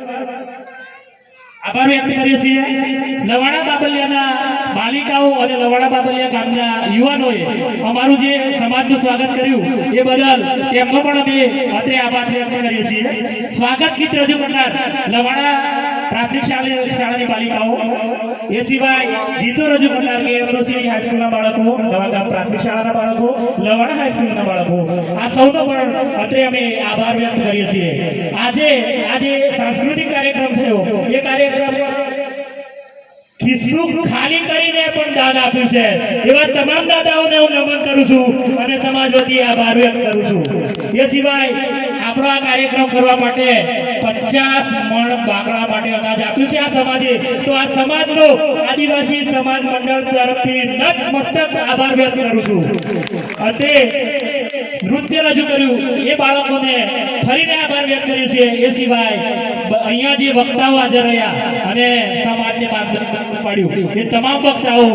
આભાર વ્યક્ત કરીએ છીએ. લવાણા બાબલિયાના બાલિકાઓ અને લવાણા બાબલિયા ગામના યુવાનોએ અમારું જે સમાજનું સ્વાગત કર્યું, એ બદલ તેમનો પણ અમે અત્રે આભાર વ્યક્ત કરીએ છીએ. સ્વાગત ગીત રજૂ કરનાર લવાણા પ્રાથમિક શાળા શાળાની બાલિકાઓ એ ગીતો રજૂ કરનાર કે એમરોસી હાઈસ્કૂલના બાળકો, નવાગામ પ્રાથમિક શાળાના બાળકો, લવાણા હાઈસ્કૂલના બાળકો. આ સૌનો પણ અત્રે અમે આભાર વ્યક્ત કરીએ છીએ. આજે આજે સાંસ્કૃતિક કાર્યક્રમ થયો. એ કાર્યક્રમ ખિસ્સું ખાલી કરીને પણ દાન આપ્યું છે. એવા તમામ દાદાઓને હું નમન કરું છું અને સમાજ વતી આભાર વ્યક્ત કરું છું. એ સિવાય આપણો આ કાર્યક્રમ કરવા માટે પચાસ મણ બાકડા માટે અનાજ આપ્યું છે આ સમાજે. તો આ સમાજનો આદિવાસી સમાજ મંડળ તરફથી નતમસ્તક આભાર વ્યક્ત કરું છું. અને નૃત્ય રજૂ કર્યું. એ બાળકોને ફરીને આભાર વ્યક્ત કરીએ છીએ. એ સિવાય અહીંયા જે વક્તાઓ હાજર રહ્યા અને સમાજને માર્ગદર્શન પાડ્યું. એ તમામ વક્તાઓ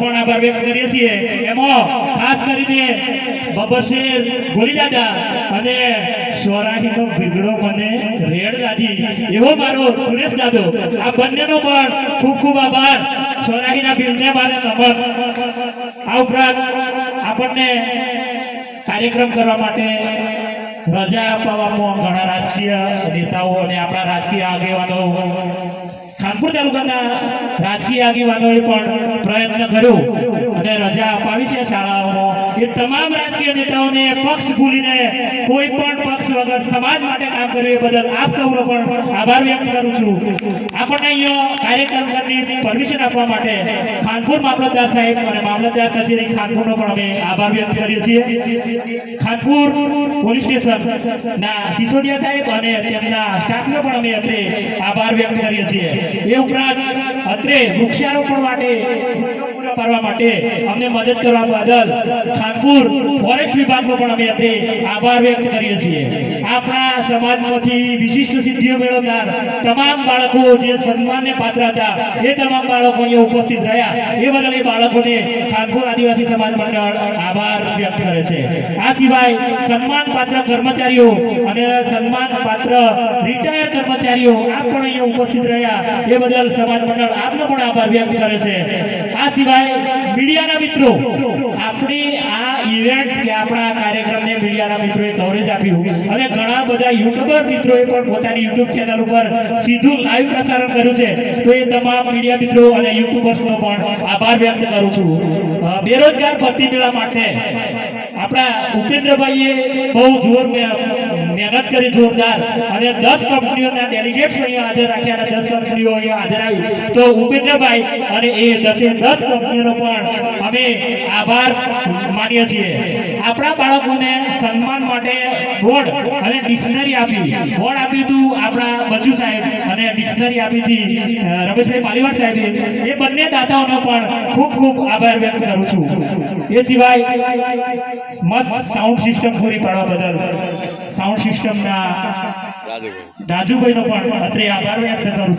પણ આભાર વ્યક્ત કરીએ છીએ. એમાં ખાસ કરીને બબરશેર ગોલીદાદા અને સોરાહીનો ભીગડો મને રેડ દાદી એવો મારો સુરેશ દાદો. આ બંનેનો પણ ખૂબ ખૂબ આભાર. સોરાહીના ભીલને મારે નમન. આ ઉપરાંત આપણને કાર્યક્રમ કરવા માટે રજા આપવામાં ઘણા રાજકીય નેતાઓ અને આપણા રાજકીય આગેવાનો ખાનપુર તાલુકાના રાજકીય આગેવાનોએ પણ પ્રયત્ન કર્યો. અને રજા અપાવી છે શાળાઓમાં એ તમામ રાજકીય નેતાઓને પક્ષ ભૂલીને કોઈ પણ પક્ષ વગર સમાજ માટે કામ કર્યું એ બદલ આપ સૌનો પણ આભાર વ્યક્ત કરું છું. આપણને અહીંયા કાર્યક્રમ કરવાની પરમિશન આપવા માટે ખાનપુર મામલતદાર સાહેબ અને મામલતદાર કચેરી ખાનપુરનો પણ અમે આભાર વ્યક્ત કરીએ છીએ. ખાનપુર પોલીસ સ્ટેશન ના સિસોદિયા સાહેબ અને તેમના સ્ટાફનો પણ અમે અત્રે આભાર વ્યક્ત કરીએ છીએ. એ ઉપરાંત અત્રે વૃક્ષારોપણ માટે પાડવા માટે અમને મદદ કરવા બદલ ખાનપુર ફોરેસ્ટ વિભાગનો પણ અમે અત્રે આભાર વ્યક્ત કરીએ છીએ. આપણા સમાજમાંથી વિશિષ્ટ સિદ્ધિઓ મેળવનાર તમામ બાળકો જે સન્માનને પાત્ર હતા, એ તમામ બાળકો અહીંયા ઉપસ્થિત રહ્યા. એ બદલ એ બાળકોને ખાનપુર આદિવાસી સમાજ મંડળ આભાર વ્યક્ત કરે છે. આ સિવાય સન્માન પાત્ર કર્મચારીઓ અને સન્માન પાત્ર રિટાયર કર્મચારીઓ આપ પણ અહીંયા ઉપસ્થિત રહ્યા. એ બદલ સમાજ મંડળ આપનો પણ આભાર વ્યક્ત કરે છે. આ સિવાય યુટ્યુબ ચેનલ ઉપર સીધું લાઈવ પ્રસારણ કર્યું છે. તો એ તમામ મીડિયા મિત્રો અને યુટ્યુબર્સનો પણ આભાર વ્યક્ત કરું છું. બેરોજગાર ભરતી મેળા માટે આપણા ઉપેન્દ્રભાઈએ બહુ જોર મહેનત કરી જોરદાર અને દસ કંપનીઓના ડેલિગેટ્સ અહીંયા હાજર રાખ્યા અને દસ કંપનીઓ અહીંયા હાજર આવી. તો ઉપેન્દ્રભાઈ અને એ દસે દસ કંપનીઓનો પણ અમે આભાર માનીએ છીએ. આપણા બાળકોને સન્માન માટે બોર્ડ અને ડિક્શનરી આપી. બોર્ડ આપ્યું હતું આપણા બચુ સાહેબ અને ડિક્શનરી આપી હતી રમેશભાઈ પાલીવાડ સાહેબે. એ બંને દાતાઓનો પણ ખૂબ ખૂબ આભાર વ્યક્ત કરું છું. એ સિવાય મસ્ત સાઉન્ડ સિસ્ટમ પૂરી પાડવા બદલ. સાઉન્ડ સિસ્ટમના રાજુભાઈ. રાજુભાઈનો પણ અત્રે આભાર વ્યક્ત કરું છું.